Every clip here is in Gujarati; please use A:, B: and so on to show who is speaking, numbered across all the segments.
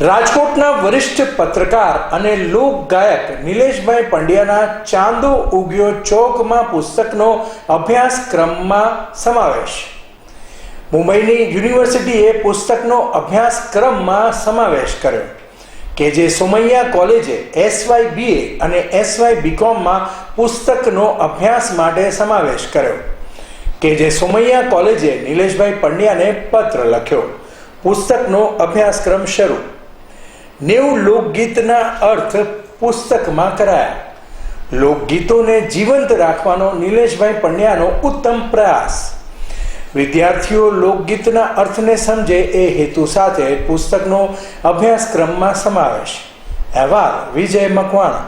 A: રાજકોટના વરિષ્ઠ પત્રકાર અને લોક ગાયક નિલેશભાઈ પંડ્યાના ચાંદો ઉગ્યો ચોકમાં પુસ્તકનો અભ્યાસક્રમમાં સમાવેશ. મુંબઈની યુનિવર્સિટીએ પુસ્તકનો અભ્યાસક્રમમાં સમાવેશ કર્યો, કે જે સોમૈયા કોલેજે એસવાય બીએ અને એસવાય બીકોમમાં પુસ્તકનો અભ્યાસ માટે સમાવેશ કર્યો, કે જે સોમૈયા કોલેજે નિલેશભાઈ પંડ્યાને પત્ર લખ્યો. પુસ્તકનો અભ્યાસક્રમ શરૂ. નેવું લોકગીતના અર્થ પુસ્તકમાં કરાયા. લોકગીતોને જીવંત રાખવાનો નિલેશભાઈ પંડ્યાનો ઉત્તમ પ્રયાસ. વિદ્યાર્થીઓ લોકગીતના અર્થને સમજે એ હેતુ સાથે પુસ્તકનો અભ્યાસક્રમમાં સમાવેશ. અહેવાલ વિજય મકવાણા.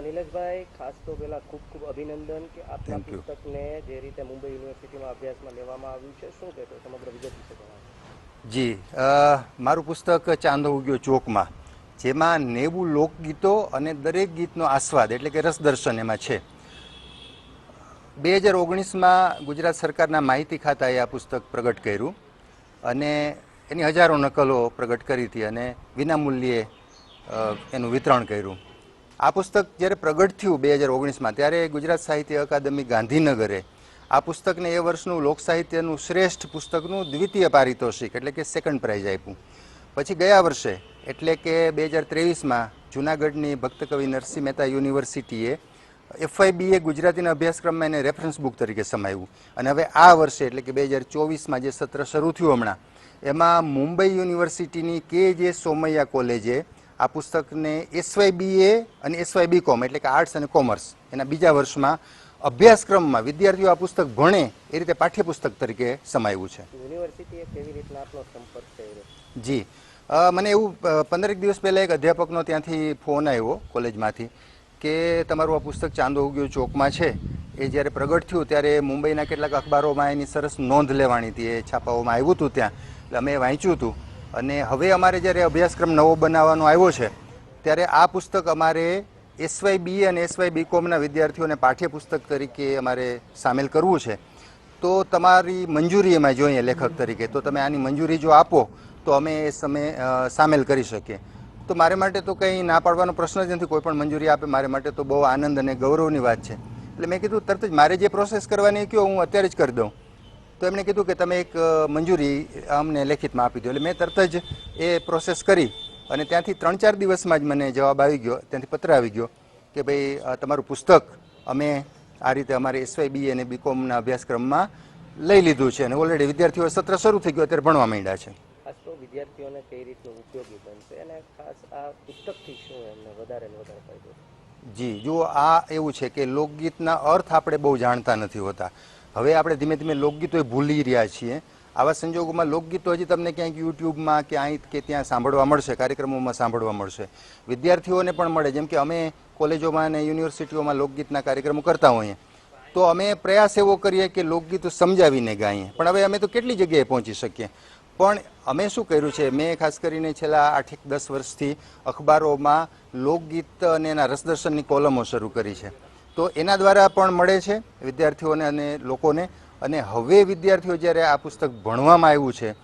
B: નિલેશભાઈ ખાસ તો પહેલા ખૂબ ખૂબ અભિનંદન કે આપના પુસ્તકને જે રીતે મુંબઈ યુનિવર્સિટીમાં અભ્યાસમાં લેવામાં આવ્યું છે શું કહેશો? સમગ્ર વિગત વિશે જણાવો.
C: જી મારું પુસ્તક ચાંદો ઉગ્યો ચોકમાં, જેમાં નેવું લોકગીતો અને દરેક ગીતનો આસ્વાદ, એટલે કે રસદર્શન એમાં છે. બે હજાર ઓગણીસમાં ગુજરાત સરકારના માહિતી ખાતાએ આ પુસ્તક પ્રગટ કર્યું અને એની હજારો નકલો પ્રગટ કરી હતી અને વિનામૂલ્યે એનું વિતરણ કર્યું. આ પુસ્તક જ્યારે પ્રગટ થયું બે હજાર ઓગણીસમાં, ત્યારે ગુજરાત સાહિત્ય અકાદમી ગાંધીનગરે આ પુસ્તકને એ વર્ષનું લોક સાહિત્યનું શ્રેષ્ઠ પુસ્તકનું દ્વિતીય પારિતોષિક એટલે કે સેકન્ડ પ્રાઇઝ આપ્યું. પછી ગયા વર્ષે, એટલે કે બે હજાર ત્રેવીસમાં, જૂનાગઢની ભક્ત કવિ નરસિંહ મહેતા યુનિવર્સિટીએ એફઆઈબીએ ગુજરાતીના અભ્યાસક્રમમાં એને રેફરન્સ બુક તરીકે સમાવ્યું. અને હવે આ વર્ષે, એટલે કે બે હજાર ચોવીસમાં જે સત્ર શરૂ થયું હમણાં, એમાં મુંબઈ યુનિવર્સિટીની કે જે સોમૈયા કોલેજે આ પુસ્તકને એસવાય બીએ અને એસવાય બી કોમ, એટલે કે આર્ટ્સ અને કોમર્સ એના બીજા વર્ષમાં અભ્યાસક્રમમાં વિદ્યાર્થીઓ આ પુસ્તક ભણે એ રીતે પાઠ્યપુસ્તક તરીકે સમાયું છે.
B: યુનિવર્સિટીએ કેવી રીતના આપનો સંપર્ક કર્યો
C: જી. મને એવું પંદરેક દિવસ પહેલાં એક અધ્યાપકનો ત્યાંથી ફોન આવ્યો કોલેજમાંથી કે તમારું આ પુસ્તક ચાંદો ઉગ્યો ચોકમાં છે. એ જ્યારે પ્રગટ થયું ત્યારે મુંબઈના કેટલાક અખબારોમાં એની સરસ નોંધ લેવાની હતી. એ છાપાઓમાં આવ્યું હતું ત્યાં. એટલે અમે વાંચ્યું હતું. અને હવે અમારે જ્યારે અભ્યાસક્રમ નવો બનાવવાનો આવ્યો છે ત્યારે આ પુસ્તક અમારે એસવાય બી અને એસવાય બીકોમના વિદ્યાર્થીઓને પાઠ્યપુસ્તક તરીકે અમારે સામેલ કરવું છે. તો તમારી મંજૂરી એમાં જોઈએ લેખક તરીકે. તો તમે આની મંજૂરી જો આપો, તો અમે એ સમય સામેલ કરી શકીએ. તો મારે માટે તો કંઈ ના પાડવાનો પ્રશ્ન જ નથી, કોઈ પણ મંજૂરી આપે, મારે માટે તો બહુ આનંદ અને ગૌરવની વાત છે. એટલે મેં કીધું તરત જ મારે જે પ્રોસેસ કરવાની કહો હું અત્યારે જ કરી દઉં. તો એમણે કીધું કે તમે એક મંજૂરી અમને લેખિતમાં આપી દો. એટલે મેં તરત જ એ પ્રોસેસ કરી. અને ત્યાંથી ત્રણ ચાર દિવસમાં જ મને જવાબ આવી ગયો ત્યાંથી પત્ર આવી ગયો કે ભાઈ તમારું પુસ્તક અમે આ રીતે અમારે એસવાય બી અને બીકોમના અભ્યાસક્રમમાં લઈ લીધું છે અને ઓલરેડી વિદ્યાર્થીઓ સત્ર શરૂ થઈ ગયું અત્યારે ભણવા માંડ્યા છે.
B: ખાસ તો વિદ્યાર્થીઓને કઈ રીતનું ઉપયોગી બનશે અને ખાસ આ પુસ્તકથી શું એમને વધારે ને વધારે ફાયદો છે?
C: જી જુઓ આ એવું છે કે લોકગીતના અર્થ આપણે બહુ જાણતા નથી હોતા. હવે આપણે ધીમે ધીમે લોકગીતો ભૂલી રહ્યા છીએ. આવા સંજોગોમાં લોકગીતો હજી તમને ક્યાંક યુટ્યુબમાં કે અહીં કે ત્યાં સાંભળવા મળશે, કાર્યક્રમોમાં સાંભળવા મળશે. વિદ્યાર્થીઓને પણ મળે, જેમ કે અમે કોલેજોમાં અને યુનિવર્સિટીઓમાં લોકગીતના કાર્યક્રમો કરતા હોઈએ. તો અમે પ્રયાસ એવો કરીએ કે લોકગીતો સમજાવીને ગાઈએ. પણ હવે અમે તો કેટલી જગ્યાએ પહોંચી શકીએ? પણ અમે શું કર્યું છે? મેં ખાસ કરીને છેલ્લા આઠેક દસ વર્ષથી અખબારોમાં લોકગીત અને એના રસદર્શનની કોલમો શરૂ કરી છે. તો એના દ્વારા પણ મળે છે વિદ્યાર્થીઓને અને લોકોને. અને હવે વિદ્યાર્થીઓ જ્યારે આ પુસ્તક ભણવામાં આવ્યું છે,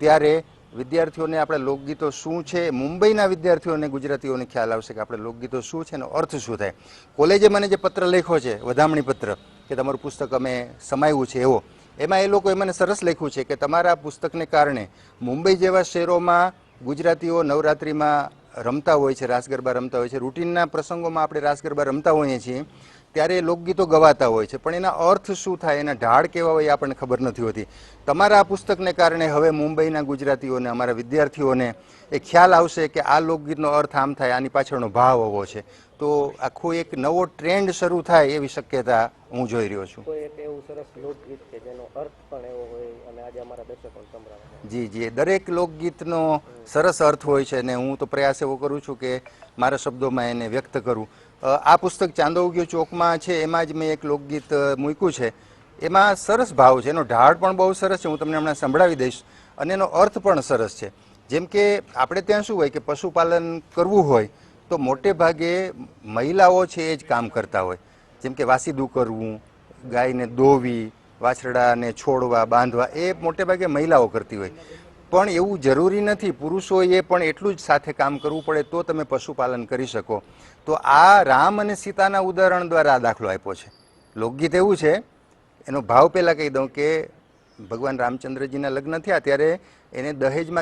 C: ત્યારે વિદ્યાર્થીઓને આપણે લોકગીતો શું છે, મુંબઈના વિદ્યાર્થીઓને ગુજરાતીઓને ખ્યાલ આવશે કે આપણે લોકગીતો શું છે એનો અર્થ શું થાય. કોલેજે મને જે પત્ર લખ્યો છે, વધામણી પત્ર, કે તમારું પુસ્તક અમે સમાયું છે એવો, એમાં એ લોકોએ મને સરસ લખ્યું છે કે તમારા પુસ્તકને કારણે મુંબઈ જેવા શહેરોમાં ગુજરાતીઓ નવરાત્રિમાં રમતા હોય છે, રાસ ગરબા રમતા હોય છે, રૂટીનના પ્રસંગોમાં આપણે રાસ ગરબા રમતા હોઈએ છીએ ત્યારે લોકગીતો ગવાતા હોય છે. પણ એના અર્થ શું થાય? એના ઢાળ કેવા હોય એ આપણને ખબર નથી હોતી. તમારા આ પુસ્તકને કારણે હવે મુંબઈના ગુજરાતીઓને, અમારા વિદ્યાર્થીઓને એ ખ્યાલ આવશે કે આ લોકગીતનો અર્થ આમ થાય, આની પાછળનો ભાવ આવો છે. તો આખો એક નવો ટ્રેન્ડ શરૂ થાય એવી શક્યતા હું જોઈ રહ્યો છું.
B: એક એવું સરસ લોકગીત કે જેનો અર્થ પણ એવો હોય અને આજે અમારા દર્શકો સંભળાવે
C: જી જી દરેક લોકગીતનો સરસ અર્થ હોય છે અને હું તો પ્રયાસ એવો કરું છું કે મારા શબ્દોમાં એને વ્યક્ત કરું. આ પુસ્તક ચાંદો ઉગ્યો ચોકમાં છે એમાં જ મેં એક લોકગીત મૂક્યું છે. એમાં સરસ ભાવ છે એનો ઢાળ પણ બહુ સરસ છે હું તમને હમણાં સંભળાવી દઈશ. અને એનો અર્થ પણ સરસ છે. જેમ કે આપણે ત્યાં શું હોય કે પશુપાલન કરવું હોય તો મોટે ભાગે મહિલાઓ છે એ જ કામ કરતા હોય. જેમ કે વાસીદું કરવું, ગાયને દોવી વાછરડાને છોડવા, બાંધવા, એ મોટે ભાગે મહિલાઓ કરતી હોય. પણ એવું જરૂરી નથી, પુરુષોએ પણ એટલું જ સાથે કામ કરવું પડે તો તમે પશુપાલન કરી શકો. તો આ રામ અને સીતાના ઉદાહરણ દ્વારા આ દાખલો આપ્યો છે. લોકગીત એવું છે, એનો ભાવ પહેલાં કહી દઉં કે ભગવાન રામચંદ્રજીના લગ્ન થયા ત્યારે એને દહેજમાં